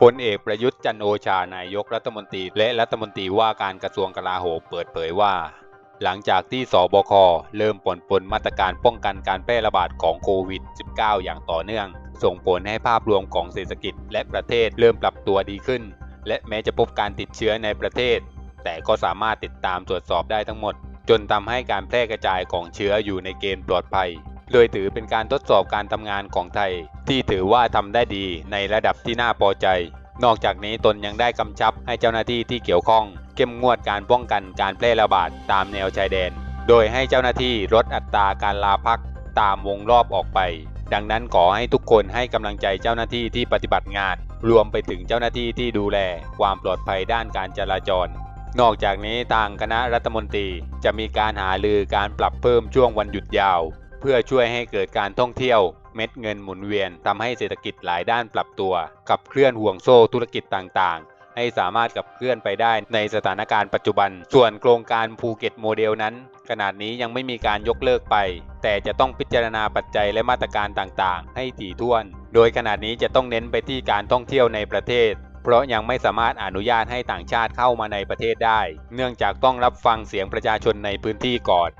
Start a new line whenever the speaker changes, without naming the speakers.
พลเอกประยุทธ์จันโอชานายกรัฐมนตรีและรัฐมนตรีว่าการกระทรวงกลาโหมเปิดเผยว่า หลังจากที่สบคเริ่มผ่อนปลนมาตรการป้องกันการแพร่ระบาดของโควิด -19 อย่างต่อเนื่อง ส่งผลให้ภาพรวมของเศรษฐกิจและประเทศเริ่มปรับตัวดีขึ้น และแม้จะพบการติดเชื้อในประเทศ แต่ก็สามารถติดตามตรวจสอบได้ทั้งหมด จนทำให้การแพร่กระจายของเชื้ออยู่ในเกณฑ์ปลอดภัย โดยถือเป็นการทดสอบการทำงานของไทย ที่ถือว่าทำได้ดีในระดับที่น่าพอใจ นอกจากนี้ตนยังได้กำชับให้เจ้าหน้าที่ที่เกี่ยวข้อง เข้มงวดการป้องกันการแพร่ระบาดตามแนวชายแดน โดยให้เจ้าหน้าที่ลดอัตราการลาพักตามวงรอบออกไป ดังนั้นขอให้ทุกคนให้กำลังใจเจ้าหน้าที่ที่ปฏิบัติงาน รวมไปถึงเจ้าหน้าที่ที่ดูแล ความปลอดภัยด้านการจราจร นอกจากนี้ทางคณะรัฐมนตรีจะมีการหาลือการปรับเพิ่มช่วงวันหยุดยาว พื่อช่วยให้เกิดการท่องเที่ยว เม็ดเงินหมุนเวียนทำให้เศรษฐกิจหลายด้านปรับตัวกับเคลื่อนห่วงโซ่ธุรกิจต่างๆ ให้สามารถกับเคลื่อนไปได้ในสถานการณ์ปัจจุบัน ส่วนโครงการภูเก็ตโมเดลนั้น ขนาดนี้ยังไม่มีการยกเลิกไป แต่จะต้องพิจารณาปัจจัยและมาตรการต่างๆ ให้ถี่ถ้วน โดยขนาดนี้จะต้องเน้นไปที่การท่องเที่ยวในประเทศเพราะยังไม่สามารถอนุญาตให้ต่างชาติเข้ามาในประเทศได้ เนื่องจากต้องรับฟังเสียงประชาชนในพื้นที่ก่อน